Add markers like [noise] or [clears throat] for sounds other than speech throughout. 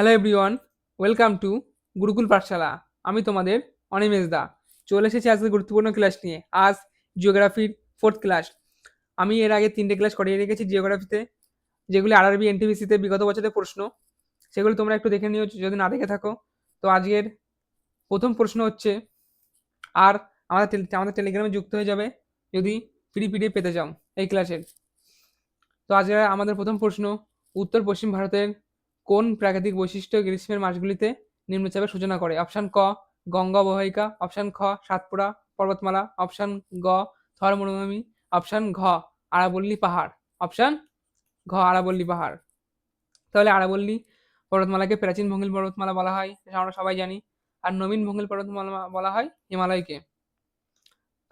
Hello everyone welcome to Gurukul Pathshala আমি তোমাদের অনিমেষ দা চলে এসেছি আজকে গুরুত্বপূর্ণ ক্লাস নিয়ে। আজ জিওগ্রাফির ফোর্থ ক্লাস আমি এর আগে তিনটে ক্লাস করিয়ে রেখেছি জিওগ্রাফিতে যেগুলি আরআরবি এনটিভিসিতে বিগত বছরের প্রশ্ন। সেগুলো তোমরা একটু দেখে নিও, যদি না দেখে থাকো। তো আজকের প্রথম প্রশ্ন হচ্ছে, আর আমাদের আমাদের টেলিগ্রামে যুক্ত হয়ে যাবে, যদি ফ্রি পিডিএফ পেতে চাও এই ক্লাসের তো আজকে আমাদের প্রথম প্রশ্ন, উত্তর পশ্চিম ভারতের কোন প্রাকৃতিক বৈশিষ্ট্য গ্রীষ্মের মাসগুলিতে নিম্নচাপের সূচনা করে? অপশান ক, গঙ্গা অববাহিকা। অপশান খ, সাতপুরা পর্বতমালা। অপশান গ থর মরুভূমি অপশান ঘ, আরাবল্লী পাহাড়। অপশান ঘ, আরাবল্লী পাহাড়। তাহলে আরাবল্লী পর্বতমালাকে প্রাচীন ভঙ্গিল পর্বতমালা বলা হয় আমরা সবাই জানি। আর নবীন ভঙ্গিল পর্বতমালা বলা হয় হিমালয়কে।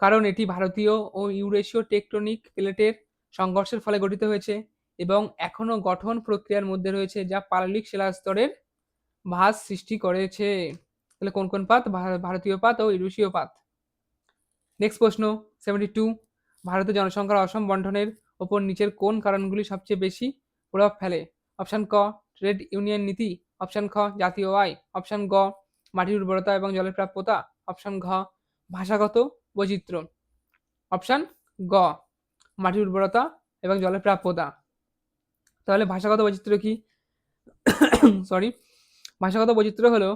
কারণ এটি ভারতীয় ও ইউরেশীয় টেকটনিক প্লেটের সংঘর্ষের ফলে গঠিত হয়েছে। এবং এখনও গঠন প্রক্রিয়ার মধ্যে রয়েছে যা পাললিক শিলাস্তরের ভাস সৃষ্টি করেছে। তাহলে কোন কোন পাত? ভার- ভারতীয় পাত ও ইউরেশীয় পাত। নেক্সট প্রশ্ন সেভেন্টি টু ভারতের জনসংখ্যার অসম বন্টনের ওপর নিচের কোন কারণগুলি সবচেয়ে বেশি প্রভাব ফেলে? অপশান ক ট্রেড ইউনিয়ন নীতি। অপশান খ, জাতীয় আয়। অপশান গ, মাটির উর্বরতা এবং জলের প্রাপ্যতা। অপশান ঘ, ভাষাগত বৈচিত্র্য। অপশান গ, মাটির উর্বরতা এবং জলের প্রাপ্যতা। তাহলে ভাষাগত বৈচিত্র্য কি? সরি ভাষাগত বৈচিত্র্য হলো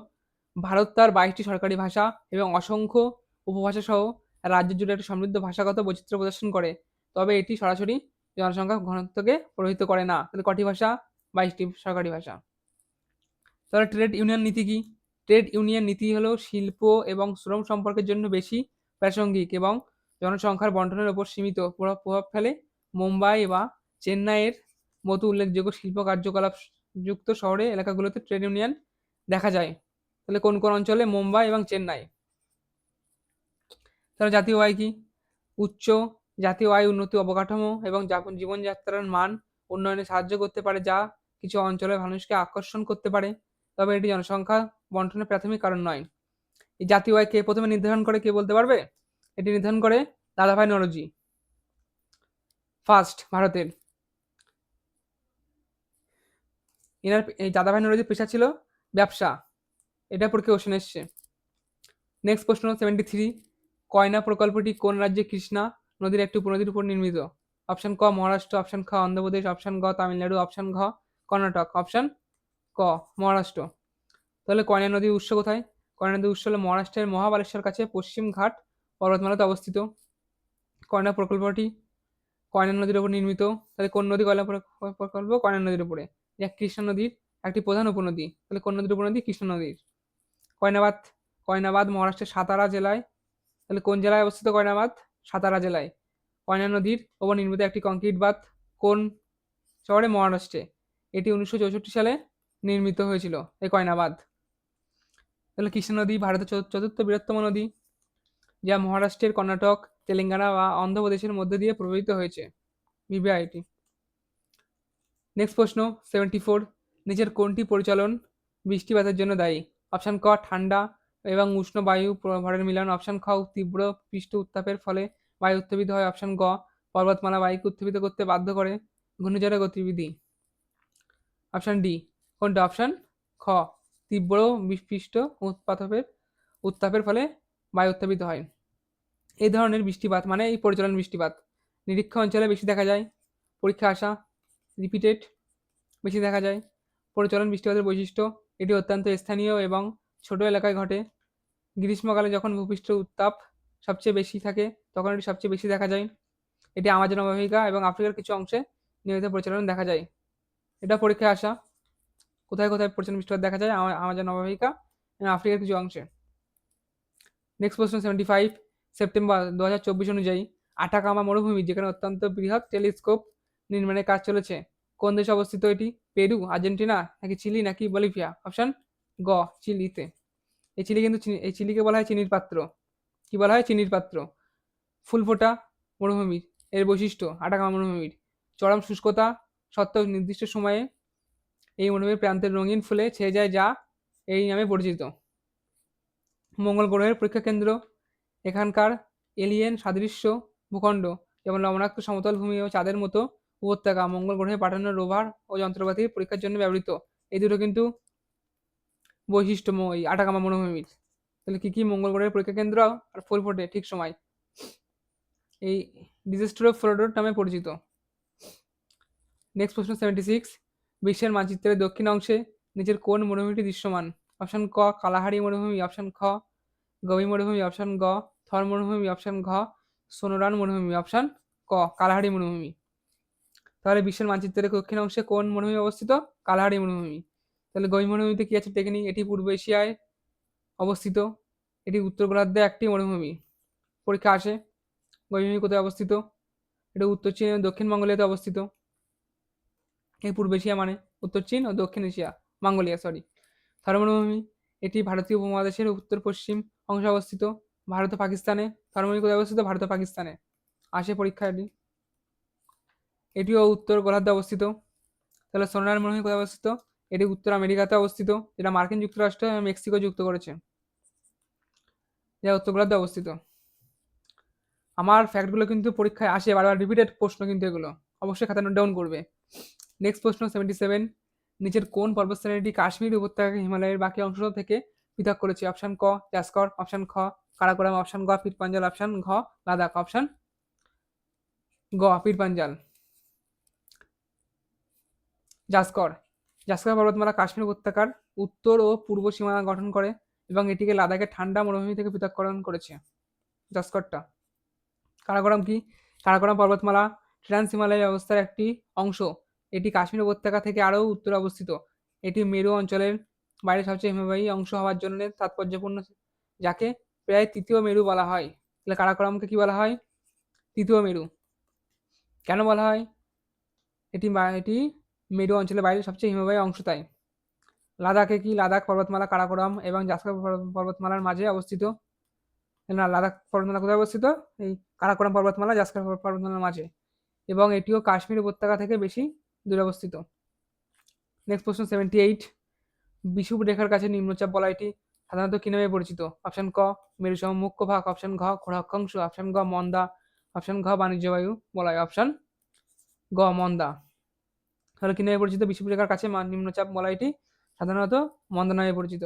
ভারত তার বাইশটি সরকারি ভাষা এবং অসংখ্য উপভাষা সহ রাজ্য জুড়ে একটি সমৃদ্ধ ভাষাগত বৈচিত্র্য প্রদর্শন করে। তবে এটি সরাসরি জনসংখ্যা ঘনত্বকে প্রভাবিত করে না। তাহলে কটি ভাষা? বাইশটি সরকারি ভাষা। তাহলে ট্রেড ইউনিয়ন নীতি কি? ট্রেড ইউনিয়ন নীতি হলো শিল্প এবং শ্রম সম্পর্কের জন্য বেশি প্রাসঙ্গিক এবং জনসংখ্যার বন্টনের উপর সীমিত প্রভাব প্রভাব ফেলে। মুম্বাই বা চেন্নাইয়ের মতো উল্লেখযোগ্য শিল্প কার্যকলাপ যুক্ত শহরে এলাকাগুলোতে ট্রেড ইউনিয়ন দেখা যায়। তাহলে কোন কোন অঞ্চলে মুম্বাই এবং চেন্নাই? তাহলে জাতীয় আয় কি? উচ্চ জাতীয় আয় উন্নতি অবকাঠামো এবং জীবনযাত্রার মান উন্নয়নে সাহায্য করতে পারে যা কিছু অঞ্চলের মানুষকে আকর্ষণ করতে পারে। তবে এটি জনসংখ্যা বন্টনের প্রাথমিক কারণ নয়। এই জাতীয় আয় কে প্রথমে নির্ধারণ করে কে বলতে পারবে? এটি নির্ধারণ করে দাদাভাই নরজি। ফার্স্ট, ভারতের। এনার দাদাভাই নরজির পেশা ছিল ব্যবসা। এটা পর কোশ্চেন এসছে। নেক্সট প্রশ্ন সেভেন্টি থ্রি কয়না প্রকল্পটি কোন রাজ্যে কৃষ্ণা নদীর একটি উপনদীর উপর নির্মিত? অপশন ক, মহারাষ্ট্র অপশন খ, অন্ধ্রপ্রদেশ অপশন গ, তামিলনাড়ু অপশন ঘ, কর্ণাটক অপশন ক, মহারাষ্ট্র। তাহলে কয়না নদীর উৎস কোথায়? কয়না নদীর উৎস হল মহারাষ্ট্রের মহাবালেশ্বর কাছে পশ্চিম ঘাট পর্বতমালাতে অবস্থিত। কয়না প্রকল্পটি? কয়না নদীর উপর নির্মিত। তাহলে কোন নদী কয়লা প্রকল্প? কয়না নদীর উপরে। যা কৃষ্ণা নদীর একটি প্রধান উপনদী। তাহলে কোন নদীর উপনদী? কৃষ্ণ নদীর। কয়নাবাদ কয়নাবাদ মহারাষ্ট্রের সাতারা জেলায়। তাহলে কোন জেলায় অবস্থিত কয়নাবাদ? সাতারা জেলায়। কয়না নদীর ওপর নির্মিত একটি কংক্রিট বাঁধ কোন শহরে? মহারাষ্ট্রে। এটি উনিশশো চৌষট্টি সালে নির্মিত হয়েছিল, এই কয়নাবাদ তাহলে কৃষ্ণ নদী ভারতের চতুর্থ- চতুর্থ বৃহত্তম নদী, যা মহারাষ্ট্রের কর্ণাটক, তেলেঙ্গানা বা অন্ধ্রপ্রদেশের মধ্যে দিয়ে প্রবাহিত হয়েছে। বিবিআইটি। নেক্সট প্রশ্ন সেভেন্টি ফোর নিচের কোনটি পরিচালন বৃষ্টিপাতের জন্য দায়ী? অপশান ক, ঠান্ডা এবং উষ্ণ বায়ু প্রভাবের মিলন। অপশান খ, তীব্র পৃষ্ঠ উত্তাপের ফলে বায়ু উত্তেজিত হয়। অপশান গ, পর্বতমালা বায়ুকে উত্তেজিত করতে বাধ্য করে ঘূর্ণিঝড়ের গতিবিধি। অপশান ডি কোনটা? অপশান খ, তীব্র পৃষ্ঠ উৎপাতপের উত্তাপের ফলে বায়ু উত্তাপিত হয়। এই ধরনের বৃষ্টিপাত মানে এই পরিচালন বৃষ্টিপাত। নিরীক্ষ অঞ্চলে বেশি দেখা যায়। পরীক্ষা আসা রিপিটেড বেশি দেখা যায়। পরিচলন বৃষ্টিপাতের বৈশিষ্ট্য, এটি অত্যন্ত স্থানীয় এবং ছোট এলাকায় ঘটে। গ্রীষ্মকালে যখন ভূপৃষ্ঠ উত্তাপ সবচেয়ে বেশি থাকে, তখন এটি সবচেয়ে বেশি দেখা যায়। এটি আমাজন অববাহিকা এবং আফ্রিকার কিছু অংশে নিয়মিত পরিচালন দেখা যায়। এটা পরীক্ষায় আসা। কোথায় কোথায় পরিচালন বৃষ্টিপাত দেখা যায়? আমা- আমাজন অববাহিকা এবং আফ্রিকার কিছু অংশে। নেক্সট প্রশ্ন সেভেন্টি ফাইভ সেপ্টেম্বর দু হাজার চব্বিশ অনুযায়ী আটাকামা মরুভূমি, যেখানে অত্যন্ত বৃহৎ টেলিস্কোপ নির্মাণের কাজ চলেছে। কোন দেশে অবস্থিত এটি? পেরু, আর্জেন্টিনা, নাকি চিলি, নাকি বলিভিয়া? অপশন গ, চিলিতে। এই চিলি কিন্তু এই চিলিকে বলা হয় চিনির পাত্র। কি বলা হয়? চিনির পাত্র। ফুল ফোটা মরুভূমি। এর বৈশিষ্ট্য আটাকামা মরুভূমির। চরম শুষ্কতা সত্ত্বেও নির্দিষ্ট সময়ে এই মরুভূমির প্রান্তের রঙিন ফুলে ছেয়ে যায় যা এই নামে পরিচিত। মঙ্গল গ্রহের পরীক্ষা কেন্দ্র। এখানকার এলিয়েন সাদৃশ্য ভূখণ্ড, যেমন লবণাক্ত সমতল ভূমি ও চাঁদের মতো উপত্যকা মঙ্গল গ্রহে পাঠানো রোভার ও যন্ত্রপাতির পরীক্ষার জন্য ব্যবহৃত। এই দুটো কিন্তু বৈশিষ্ট্যময় আটাকামা মরুভূমির। তাহলে কি কি মঙ্গল গ্রহের পরীক্ষা কেন্দ্র আর ফুল ফোটে ঠিক সময়? এই ডিজাস্টার অফ ফ্লোডোর নামে পরিচিত। নেক্সট প্রশ্ন সেভেন্টি সিক্স বিশ্বের মানচিত্রের দক্ষিণ অংশে নিচের কোন মরুভূমিটি দৃশ্যমান? অপশন ক, কালাহারি মরুভূমি, অপশন খ গভীর মরুভূমি, অপশন গ, থর মরুভূমি, অপশন ঘ, সোনোরান মরুভূমি, অপশন ক, কালাহারি মরুভূমি। তাহলে বিশ্বের মানচিত্রের দক্ষিণ অংশে কোন মরুভূমি অবস্থিত? কালাহারি মরুভূমি। তাহলে গভীর মরুভূমিতে কি আছে? টেকনিক, এটি পূর্ব এশিয়ায় অবস্থিত। এটি উত্তর গোলার্ধে একটি মরুভূমি। পরীক্ষা আসে। গভীর কোথায় অবস্থিত? এটা উত্তর চীন দক্ষিণ মঙ্গোলিয়াতে অবস্থিত। এই পূর্ব এশিয়া মানে উত্তর চীন ও দক্ষিণ এশিয়া, মঙ্গোলিয়া সরি থর মরুভূমি, এটি ভারতীয় উপমহাদেশের উত্তর পশ্চিম অংশে অবস্থিত। ভারত ও পাকিস্তানে থর মরুভূমি কোথায় অবস্থিত? ভারত ও পাকিস্তানে। আসে পরীক্ষা এটি। এটিও উত্তর গোলার্ধে অবস্থিত। তাহলে সোনার মরুভূমি কোথায় অবস্থিত? এটি উত্তর আমেরিকাতে অবস্থিত, যেটা মার্কিন যুক্তরাষ্ট্র এবং মেক্সিকো যুক্ত করেছে। যা উত্তর গোলার্ধে অবস্থিত। আমার ফ্যাক্টগুলো কিন্তু পরীক্ষায় আসে, বারবার রিপিটেড প্রশ্ন কিন্তু এগুলো। অবশ্যই খাতা নোট ডাউন করবে। নেক্সট প্রশ্ন সেভেন্টি সেভেন নিচের কোন পর্বতশ্রেণীটি কাশ্মীর উপত্যকাকে হিমালয়ের বাকি অংশ থেকে পৃথক করেছে? অপশন ক, জাসকর অপশন খ, কারাকোরাম অপশন গ পীর পাঞ্জাল অপশন ঘ, লাদাখ অপশান গ পীর পাঞ্জাল জাসকর। জাসকর পর্বতমালা কাশ্মীর উপত্যকার উত্তর ও পূর্ব সীমানা গঠন করে এবং এটিকে লাদাখের ঠান্ডা মরুভূমি থেকে পৃথককরণ করেছে জাসকরটা। কারাকোরাম কি? কারাকোরাম পর্বতমালা ট্রান্স হিমালয় ব্যবস্থার একটি অংশ। এটি কাশ্মীর উপত্যকা থেকে আরও উত্তরে অবস্থিত। এটি মেরু অঞ্চলের বাইরে সবচেয়ে হিমবাহী অংশ হওয়ার জন্য তাৎপর্যপূর্ণ যাকে প্রায় তৃতীয় মেরু বলা হয়। তাহলে কারাকোরামকে কি বলা হয়? তৃতীয় মেরু। কেন বলা হয়? এটি এটি মেরু অঞ্চলের বাইরে সবচেয়ে হিমবাহী অংশ তাই। লাদাখে কি লাদাখ পর্বতমালা, কারাকোরাম এবং জাসকর পর্বতমালার মাঝে অবস্থিত? না, লাদাখ পর্বতমালা কোথায় অবস্থিত? এই কারাকোরাম পর্বতমালা জাসকর পর্বতমালার মাঝে। এবং এটিও কাশ্মীর উপত্যকা থেকে বেশি দূরে অবস্থিত। নেক্সট প্রশ্ন সেভেন্টি এইট বিষুব রেখার কাছে নিম্নচাপ বলয়টি সাধারণত কি নামে পরিচিত? অপশন ক মেরুসম মুখ্য ভাগ অপশন ঘ খোরাক্ষাংশ অপশন গ, মন্দা অপশন ঘ, বাণিজ্য বায়ু বলয় অপশন গ, মন্দা। তাহলে কি নামে পরিচিত বিষুব রেখার কাছে নিম্নচাপ বলয়টি সাধারণত মন্দা নামে পরিচিত।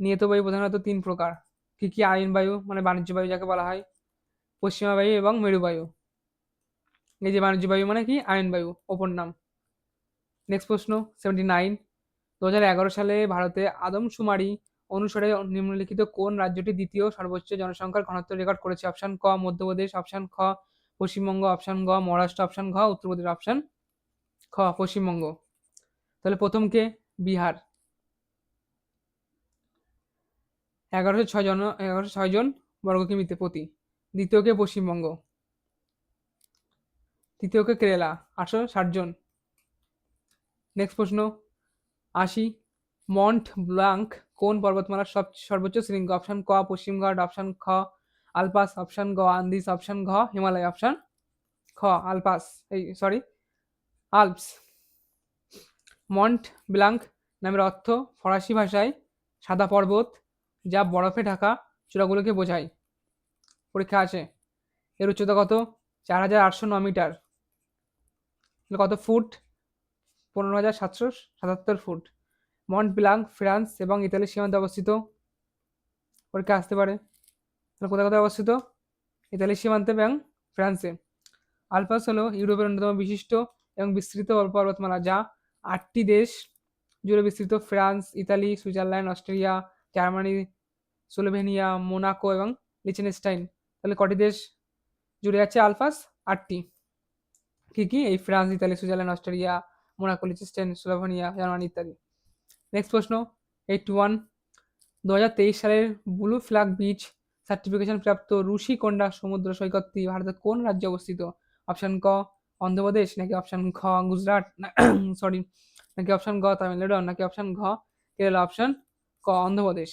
নিয়ত বায়ু প্রধানত তিন প্রকার। কি কি আইন বায়ু মানে বাণিজ্য বায়ু যাকে বলা হয়, পশ্চিমা বায়ু এবং মেরু বায়ু। এই যে বাণিজ্য বায়ু মানে কি? আয়ন বায়ু অপর নাম। নেক্সট প্রশ্ন সেভেন্টি নাইন দু হাজার এগারো সালে ভারতে আদমশুমারি অনুসারে নিম্নলিখিত কোন রাজ্যটি দ্বিতীয় সর্বোচ্চ জনসংখ্যার ঘনত্ব রেকর্ড করেছে? অপশন ক, মধ্যপ্রদেশ, অপশন খ, পশ্চিমবঙ্গ, অপশন গ, মহারাষ্ট্র, অপশন ঘ, উত্তরপ্রদেশ, অপশন খ, পশ্চিমবঙ্গ। তাহলে প্রথম কে? বিহার। এগারোশো ছয় জন, এগারোশো ছয় জন বর্গ কিমিতে প্রতি। দ্বিতীয় কে? পশ্চিমবঙ্গ। তৃতীয়কে কেরালা, আটশো ষাট জন। নেক্সট প্রশ্ন, আশি, মন্ট ব্লাঙ্ক কোন পর্বতমালার সব, সর্বোচ্চ শৃঙ্গ? অপশন ক পশ্চিমঘাট অপশন খ, আলপাস, অপশন গ আন্দিস অপশন ঘ, হিমালয়, অপশন খ, আলপাস। এই সরি আলপস। মন্ট ব্লাঙ্ক নামের অর্থ ফরাসি ভাষায় সাদা পর্বত, যা বরফে ঢাকা চূড়াগুলোকে বোঝায়। পরীক্ষা আছে। এর উচ্চতা কত? চার হাজার আটশো ন মিটার। কত ফুট? পনেরো হাজার সাতশো সাতাত্তর ফুট। মন্ট ব্লাঙ্ক ফ্রান্স এবং ইতালির সীমান্তে অবস্থিত। পরীক্ষা আসতে পারে। তাহলে কোথায় কোথায় অবস্থিত? ইতালির সীমান্তে এবং ফ্রান্সে। আলপাস হলো ইউরোপের অন্যতম বিশিষ্ট এবং বিস্তৃত পর্বতমালা, যা আটটি দেশ জুড়ে বিস্তৃত, France, Italy, Switzerland Australia Germany, Slovenia, Monaco এবং লিচেনস্টাইন। তাহলে কটি দেশ জুড়ে আছে আলফাস? আটটি। কি কি? এই France, Italy, Switzerland Australia Monaco, Liechtenstein, Slovenia, Germany ইত্যাদি। নেক্সট প্রশ্ন, এইট ওয়ান দু হাজার তেইশ সালের ব্লু ফ্ল্যাগ বিচ সার্টিফিকেশন প্রাপ্ত রুশিকোন্ডা সমুদ্র সৈকতটি ভারতের কোন রাজ্যে অবস্থিত? অপশন ক অন্ধ্রপ্রদেশ নাকি অপশন খ গুজরাট সরি [clears throat] নাকি অপশন গ তামিলনাড়ু, নাকি অপশন ঘ, কেরালা অপশন ক, অন্ধ্রপ্রদেশ।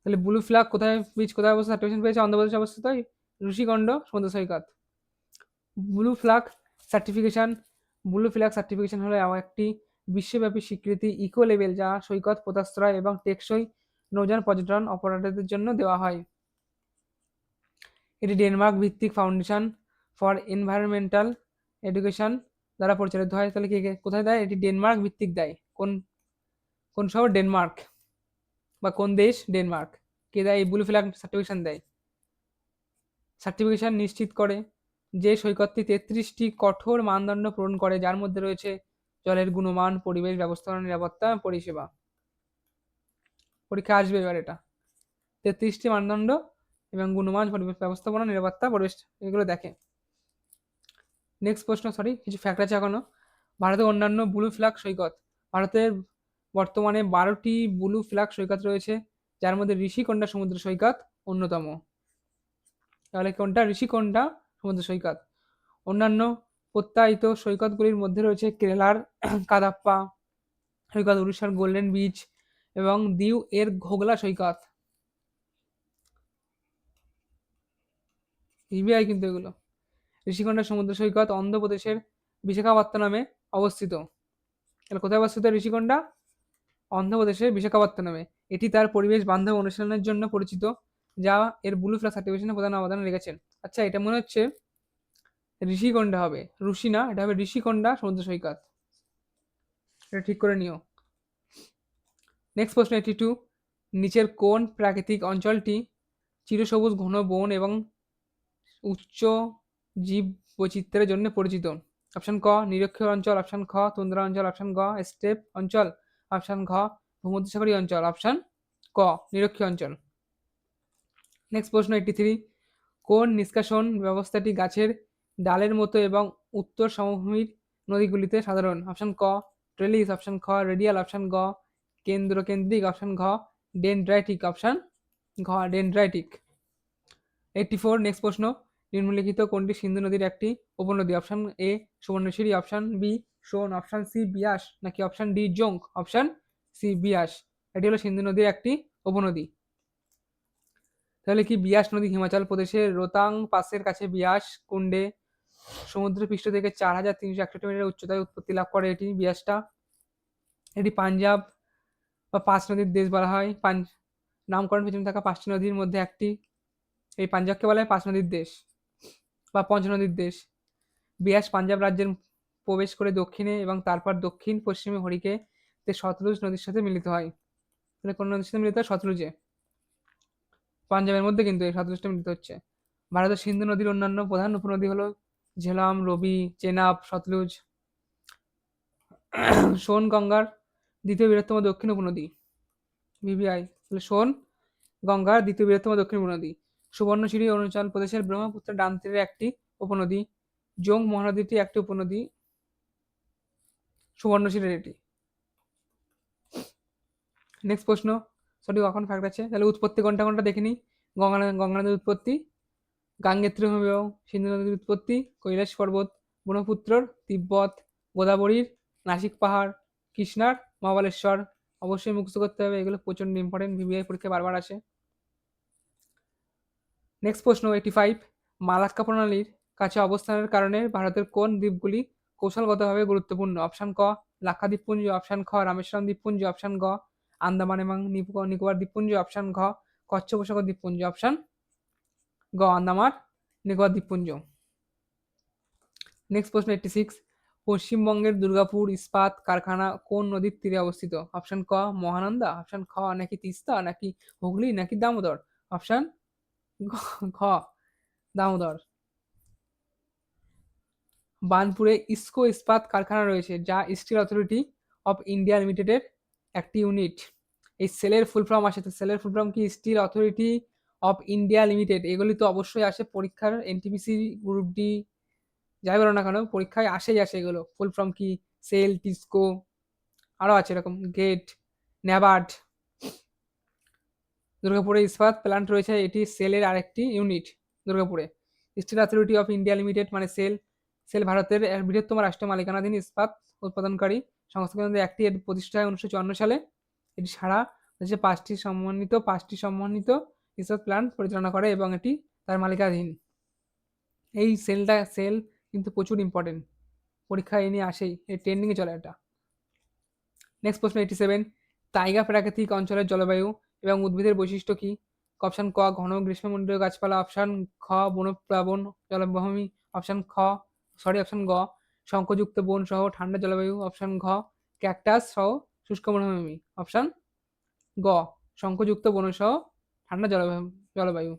তাহলে ব্লু ফ্ল্যাগ কোথায় বিচ কোথায় অবস্থিত? সার্টিফিকেশন পেয়েছে অন্ধ্রপ্রদেশে অবস্থিত ঋষিকণ্ড সমুদ্র সৈকত। Blue flag certification blue flag certification হলো একটি বিশ্বব্যাপী স্বীকৃতি ইকো লেভেল যা সৈকত পোতাশ্রয় এবং টেকসই নৌযান পর্যটন অপারেটরদের জন্য দেওয়া হয়। এটি ডেনমার্ক ভিত্তিক ফাউন্ডেশন ফর এনভায়রনমেন্টাল এডুকেশন দ্বারা পরিচালিত হয়, তাহলে কে কোথায় দেয়? এটি ডেনমার্ক ভিত্তিক দেয়। কোন কোন শহর? ডেনমার্ক বা কোন দেশ? ডেনমার্ক কে দেয়? এই ব্লু ফ্ল্যাগ সার্টিফিকেশন দেয়। সার্টিফিকেশন নিশ্চিত করে যে সৈকতটি তেত্রিশটি কঠোর মানদণ্ড পূরণ করে, যার মধ্যে রয়েছে জলের গুণমান, পরিবেশ ব্যবস্থাপনা, নিরাপত্তা, পরিষেবা। পরীক্ষা আসবে এবার এটা। তেত্রিশটি মানদণ্ড এবং গুণমান, পরিবেশ ব্যবস্থাপনা, নিরাপত্তা, পরিবেশ, এগুলো দেখে। নেক্সট প্রশ্ন সরি কিছু ফ্যাক্ট আছে এখনও। ভারতের অন্যান্য ব্লু ফ্ল্যাগ সৈকত। ভারতের বর্তমানে বারোটি ব্লু ফ্ল্যাগ সৈকত রয়েছে, যার মধ্যে ঋষিকোন্ডা সমুদ্র সৈকত অন্যতম। তাহলে কোনটা? ঋষিকোন্ডা সমুদ্র সৈকত। অন্যান্য প্রত্যায়িত সৈকতগুলির মধ্যে রয়েছে কেরালার কাদাপ্পা সৈকত, উড়িষ্যার গোল্ডেন বিচ এবং দিউ এর ঘোগলা সৈকত। ইবিআই কিন্তু এগুলো। ঋষিকোন্ডা সমুদ্র সৈকত অন্ধ্রপ্রদেশের বিশাখাপত্তনমে অবস্থিত। তাহলে কোথায় অবস্থিত ঋষিকোন্ডা অন্ধ্রপ্রদেশের বিশাখাপত্তনমে। এটি তার পরিবেশ বান্ধব অনুশীলনের জন্য পরিচিত, যা এর ব্লু ফ্ল্যাগ সার্টিফিকেশনে প্রধান অবদান রেখেছেন। আচ্ছা এটা মনে হচ্ছে ঋষিকোন্ডা হবে। ঋষি না, এটা হবে ঋষিকোন্ডা সমুদ্র সৈকত। এটা ঠিক করে নিও। নেক্সট প্রশ্ন এইটি টু নিচের কোন প্রাকৃতিক অঞ্চলটি চিরসবুজ, ঘন বন এবং উচ্চ জীব বৈচিত্র্যের জন্য পরিচিত। অপশন ক, নিরক্ষীয় অঞ্চল। অপশন খ, তুন্দ্রা অঞ্চল। অপশন গ, স্টেপ অঞ্চল। অপশন ঘ, ভূমধ্যসাগরীয় অঞ্চল। অপশন ক, নিরক্ষীয় অঞ্চল। নেক্সট প্রশ্ন এইটি থ্রি কোন নিষ্কাশন ব্যবস্থাটি গাছের ডালের মতো এবং উত্তর সমভূমির নদীগুলিতে সাধারণ? অপশন ক ট্রেলিস অপশন খ রেডিয়াল অপশন গ কেন্দ্র কেন্দ্রিক অপশন ঘ ডেনড্রাইটিক অপশন ঘ ডেনড্রাইটিক এইটটি ফোর নেক্সট প্রশ্ন নিম্নলিখিত কোনটি সিন্ধু নদীর একটি উপনদী? Option A Subansiri. Option B Son. Option C Beas. নাকি option D জোঙ্ক? Option C Beas. এটি হলো সিন্ধু নদীর একটি উপনদী। তাহলে কি বিয়াস নদী হিমাচল প্রদেশের রোতাং পাসের কাছে বিয়াস কুণ্ডে সমুদ্র পৃষ্ঠ থেকে চার হাজার তিনশো একষট্টি মিটার উচ্চতায় উৎপত্তি লাভ করে? এটি বিয়াসটা। এটি পাঞ্জাব বা পাঁচ নদীর দেশ বলা হয়। নামকরণ পেছনে থাকা পাঁচটি নদীর মধ্যে একটি। এই পাঞ্জাবকে বলা হয় পাঁচ নদীর দেশ। বা পঞ্চনদীর দেশ। বিয়াস পাঞ্জাব রাজ্যের প্রবেশ করে দক্ষিণে এবং তারপর দক্ষিণ পশ্চিমে হরিকে তে সতলুজ নদীর সাথে মিলিত হয়। তাহলে কোন নদীর সাথে মিলিত হয়? সতলুজে পাঞ্জাবের মধ্যে কিন্তু এই সতলুজটা মিলিত হচ্ছে। ভারতের সিন্ধু নদীর অন্যান্য প্রধান উপনদী হলো ঝেলাম, রবি, চেনাব সতলুজ সোন গঙ্গার দ্বিতীয় বৃহত্তম দক্ষিণ উপনদী, বিবিআই। তাহলে সোন গঙ্গার দ্বিতীয় বৃহত্তম দক্ষিণ উপনদী। সুবর্ণশিরি অরুণাচল প্রদেশের ব্রহ্মপুত্র ডান তীরের একটি উপনদী, জোং মহানদীটি একটি উপনদী, সুবর্ণশিরির এটি। নেক্সট প্রশ্ন, সঠিক কখন ফ্যাক্ট আছে? তাহলে উৎপত্তি কোনটা কোনটা দেখে নিই। গঙ্গা গঙ্গা নদীর উৎপত্তি, গাঙ্গেত্রী হিমবাহ সিন্ধু নদীর উৎপত্তি, কৈলাস পর্বত, ব্রহ্মপুত্রর তিব্বত, গোদাবরীর নাসিক পাহাড়, কৃষ্ণার মহাবালেশ্বর। অবশ্যই মুখস্থ করতে হবে, এগুলো প্রচণ্ড ইম্পর্টেন্ট ভিভিআই পরীক্ষা বারবার আসে। নেক্সট প্রশ্ন এইটি ফাইভ মালাক্কা প্রণালীর কাছে অবস্থানের কারণে ভারতের কোন দ্বীপগুলি কৌশলগতভাবে গুরুত্বপূর্ণ? অপশান ক, লাক্ষা দ্বীপপুঞ্জ অপশান খ, রামেশ্বরম দ্বীপপুঞ্জ অপশান গ, আন্দামান এবং নিকো- নিকোবর দ্বীপপুঞ্জ অপশান ঘ কচ্ছ উপসাগর দ্বীপপুঞ্জ অপশান গ, আন্দামান, নিকোবর দ্বীপপুঞ্জ। নেক্সট প্রশ্ন এইটটি সিক্স পশ্চিমবঙ্গের দুর্গাপুর ইস্পাত কারখানা কোন নদীর তীরে অবস্থিত? অপশান ক, মহানন্দা অপশান খ, নাকি তিস্তা, নাকি হুগলি, নাকি দামোদর? অপশান খ দামোদর। বার্নপুরে ইস্কো ইস্পাত কারখানা রয়েছে, যা স্টিল অথরিটি অফ ইন্ডিয়া লিমিটেডের একটি ইউনিট। এই সেলের ফুল ফর্ম আসে, তো সেলের ফুল ফর্ম কি steel authority of India limited? এগুলি তো অবশ্যই আসে পরীক্ষার এনটিপিসি গ্রুপ ডি, যাই বলো না কেন, পরীক্ষায় আসেই আসে এগুলো। ফুল ফর্ম কি? সেল, টিস্কো আরও আছে এরকম, গেট, ন্যাবার্ড। দুর্গাপুরে ইস্পাত প্ল্যান্ট রয়েছে, এটি সেলের আরেকটি ইউনিট দুর্গাপুরে। Steel authority of India limited মানে সেল সেল ভারতের বৃহত্তম রাষ্ট্র, মালিকানাধীন ইস্পাত উৎপাদনকারী সংস্থা একটি এর প্রতিষ্ঠা হয় উনিশশো চুয়ান্ন সালে। এটি সারা দেশে পাঁচটি সম্মানিত পাঁচটি সম্মানিত ইস্পাত প্ল্যান্ট পরিচালনা করে এবং এটি তার মালিকাধীন এই সেলটা, সেল কিন্তু প্রচুর ইম্পর্টেন্ট পরীক্ষায় এ নিয়ে আসেই এই ট্রেন্ডিংয়ে চলে এটা। নেক্সট প্রশ্ন এইটি সেভেন তাইগা প্রাকৃতিক অঞ্চলের জলবায়ু এবং উদ্ভিদের বৈশিষ্ট্য কি? অপশান ক, ঘন গ্রীষ্মমণ্ডলীয় গাছপালা, অপশান খ, বনপ্লাবন জলভূমি অপশান খ সরি অপশান গ, শঙ্খযুক্ত বন সহ ঠান্ডা জলবায়ু, অপশান ঘ, ক্যাকটাস সহ শুষ্ক বনভূমি, অপশান গ, শঙ্খযুক্ত বনসহ ঠান্ডা জলবায়ু জলবায়ু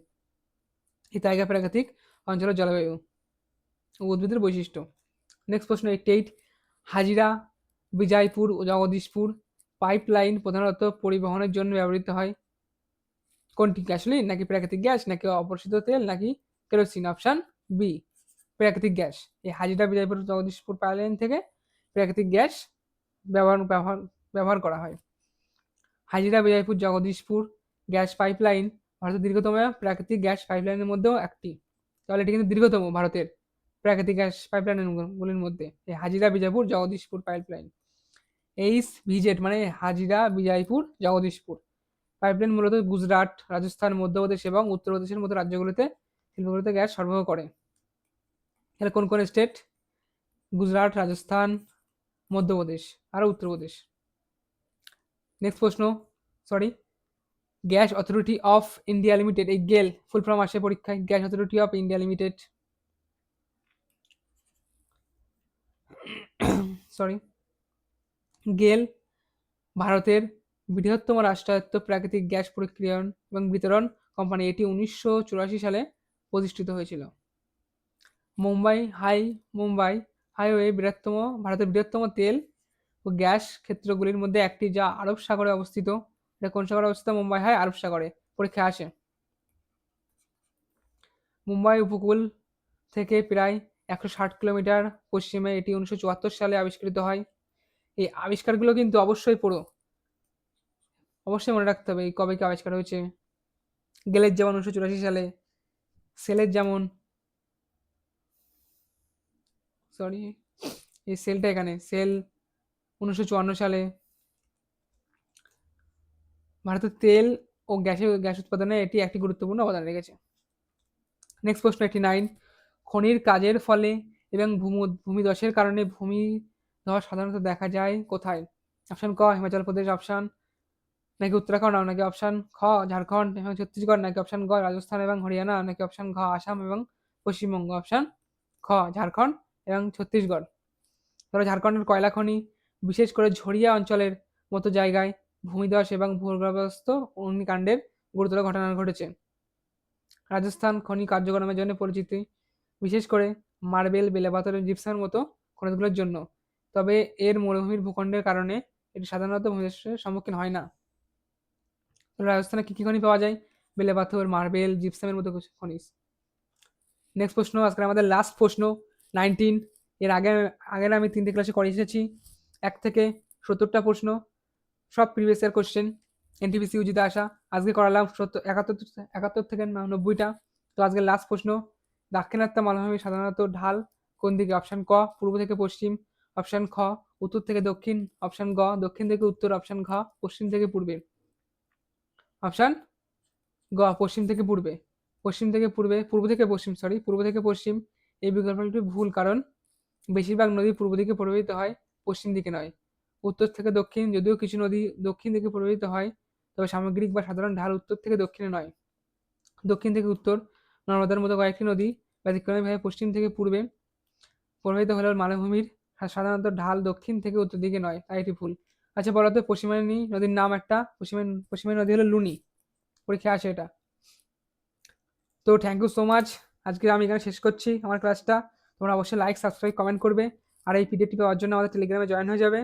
তাইগা প্রাকৃতিক অঞ্চলের জলবায়ু, উদ্ভিদের বৈশিষ্ট্য। নেক্সট প্রশ্ন এইট এইট হাজিরা, বিজয়পুর ও জগদীশপুর পাইপলাইন প্রধানত পরিবহনের জন্য ব্যবহৃত হয়। কোনটি? গ্যাসোলিন নাকি প্রাকৃতিক গ্যাস? নাকি অপরিশোধিত তেল? নাকি কেরোসিন অপশান বি প্রাকৃতিক গ্যাস। এই হাজিরা বিজয়পুর জগদীশপুর পাইপলাইন থেকে প্রাকৃতিক গ্যাস ব্যবহার ব্যবহার ব্যবহার করা হয়। হাজিরা বিজয়পুর জগদীশপুর গ্যাস পাইপলাইন ভারতের দীর্ঘতম প্রাকৃতিক গ্যাস পাইপলাইনের মধ্যেও একটি। তাহলে এটি কিন্তু দীর্ঘতম ভারতের প্রাকৃতিক গ্যাস পাইপলাইনগুলির মধ্যে এই Hazira Vijaipur Jagdishpur pipeline H VJ মানে হাজিরা, বিজয়পুর, জগদীশপুর। পাইপলাইন মূলত গুজরাট, রাজস্থান, মধ্যপ্রদেশ এবং উত্তরপ্রদেশের মতো রাজ্যগুলিতে শিল্পগুলিতে গ্যাস সরবরাহ করে। তাহলে কোন কোন স্টেট? গুজরাট, রাজস্থান, মধ্যপ্রদেশ আর উত্তরপ্রদেশ। নেক্সট প্রশ্ন, sorry, gas authority of India limited, এই গেল, ফুল ফর্ম আসে পরীক্ষায়, gas authority of India limited. Sorry GAIL ভারতের বৃহত্তম রাষ্ট্রায়ত্ত প্রাকৃতিক গ্যাস প্রক্রিয়ন এবং বিতরণ কোম্পানি। এটি উনিশশো চুরাশি সালে প্রতিষ্ঠিত হয়েছিল। মুম্বাই হাই, মুম্বাই হাইওয়ে বৃহত্তম, ভারতের বৃহত্তম তেল ও গ্যাস ক্ষেত্রগুলির মধ্যে একটি যা আরব সাগরে অবস্থিত। এটা কোন সাগরে অবস্থিত? মুম্বাই হাই, আরব সাগরে। পরীক্ষা আসে। মুম্বাই উপকূল থেকে প্রায় একশো ষাট কিলোমিটার পশ্চিমে এটি উনিশশো চুয়াত্তর সালে আবিষ্কৃত হয়। এই আবিষ্কারগুলো কিন্তু অবশ্যই পড়ো। অবশ্যই মনে রাখতে হবে এই কবে কি আবিষ্কার হয়েছে। গেলের যেমন উনিশশো চুরাশি সালে, সেলের যেমন। সরি এই সেলটা এখানে, সেল উনিশশো চুয়ান্ন সালে। ভারতের তেল ও গ্যাসে, গ্যাস উৎপাদনে এটি একটি গুরুত্বপূর্ণ অবদান রেখেছে। নেক্সট প্রশ্ন একটি নাইন খনির কাজের ফলে এবং ভূমি ভূমিদশের কারণে ভূমি ধস সাধারণত দেখা যায় কোথায়? অপশান ক, হিমাচল প্রদেশ অপশান নাকি উত্তরাখণ্ড নাকি অপশান খ, ঝাড়খণ্ড এবং ছত্তিশগড়, নাকি অপশান গ, রাজস্থান এবং হরিয়ানা, নাকি অপশান ঘ আসাম এবং পশ্চিমবঙ্গ অপশান খ, ঝাড়খণ্ড এবং ছত্তিশগড়। ধরো ঝাড়খণ্ডের কয়লা খনি, বিশেষ করে ঝরিয়া অঞ্চলের মতো জায়গায় ভূমিধস এবং ভূগর্ভস্থ অগ্নিকাণ্ডের গুরুতর ঘটনা ঘটেছে। রাজস্থান খনি কার্যক্রমের জন্য পরিচিতি, বিশেষ করে মার্বেল, বেলেপাথর জিপসার মতো খনিজগুলোর জন্য। তবে এর মরুভূমির ভূখণ্ডের কারণে এটি সাধারণত ভূমিধসের সম্মুখীন হয় না। রাজস্থানে কী কী খনি পাওয়া যায়? বেলে পাথর, মার্বেল, জিপসামের মতো খনিজ। নেক্সট প্রশ্ন আজকে আমাদের লাস্ট প্রশ্ন নাইনটিন এর আগে আগের আমি তিনটে ক্লাসে করে এসেছি। এক থেকে সত্তরটা প্রশ্ন, সব প্রিভিয়াস ইয়ার কোশ্চেন এনটিপিসি ইউজিতে আসা আজকে করালাম সত্তর একাত্তর একাত্তর থেকে নব্বইটা। তো আজকে লাস্ট প্রশ্ন, দাক্ষিণাত্য মালভূমি সাধারণত ঢাল, কোন দিকে? অপশান ক, পূর্ব থেকে পশ্চিম। অপশান খ, উত্তর থেকে দক্ষিণ, অপশান গ, দক্ষিণ থেকে উত্তর, অপশান ঘ, পশ্চিম থেকে পূর্বে। অপশান গ, পশ্চিম থেকে পূর্বে। পশ্চিম থেকে পূর্বে, পূর্ব থেকে পশ্চিম সরি পূর্ব থেকে পশ্চিম। এই বিকল্পটি ভুল কারণ, বেশিরভাগ নদী পূর্ব দিকে প্রবাহিত হয়, পশ্চিম দিকে নয়। উত্তর থেকে দক্ষিণ, যদিও কিছু নদী দক্ষিণ দিকে প্রবাহিত হয়, তবে সামগ্রিক বা সাধারণ ঢাল উত্তর থেকে দক্ষিণে নয়। দক্ষিণ থেকে উত্তর, নর্মদার মতো কয়েকটি নদী ব্যতিক্রমীভাবে পশ্চিম থেকে পূর্বে প্রবাহিত হলেও মালভূমির সাধারণত ঢাল দক্ষিণ থেকে উত্তর দিকে নয়, তাই এটি ভুল। আচ্ছা বলতো পশ্চিমানী নদীর নাম একটা? পশ্চিমা পশ্চিমানী নদী হলো লুনি। পরীক্ষা আছে এটা। তো থ্যাংক ইউ সো মাচ আজকে আমি এখানে শেষ করছি আমার ক্লাসটা। তোমরা অবশ্যই লাইক সাবস্ক্রাইব কমেন্ট করবে। আর এই পিডিএফটি পাওয়ার জন্য আমাদের টেলিগ্রামে জয়েন হয়ে যাবে।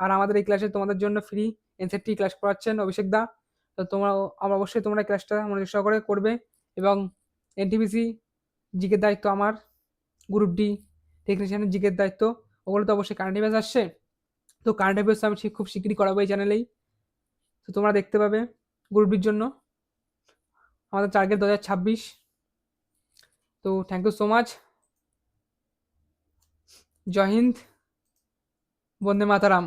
আর আমাদের এই ক্লাসে তোমাদের জন্য ফ্রি এনসেটটি ক্লাস করাচ্ছেন অভিষেক দা। তো তোমরা, আমার অবশ্যই তোমরা ক্লাসটা মনোযোগ সহকারে করবে এবং এনটিপিসি জিকের দায়িত্ব আমার গ্রুপ ডি টেকনিশিয়ানের জিকের দায়িত্ব। ওগুলো তো অবশ্যই কারেন্ট অ্যাফেয়ার্স আসছে। তো কারেন্ট অ্যাফেয়ার্স আমি খুব শীঘ্রই করাবো এই চ্যানেলেই তো তোমরা দেখতে পাবে গ্রুপ ডির জন্য। আমাদের টার্গেট দু হাজার ছাব্বিশ। তো thank you so much Jai Hind. Vande Mataram.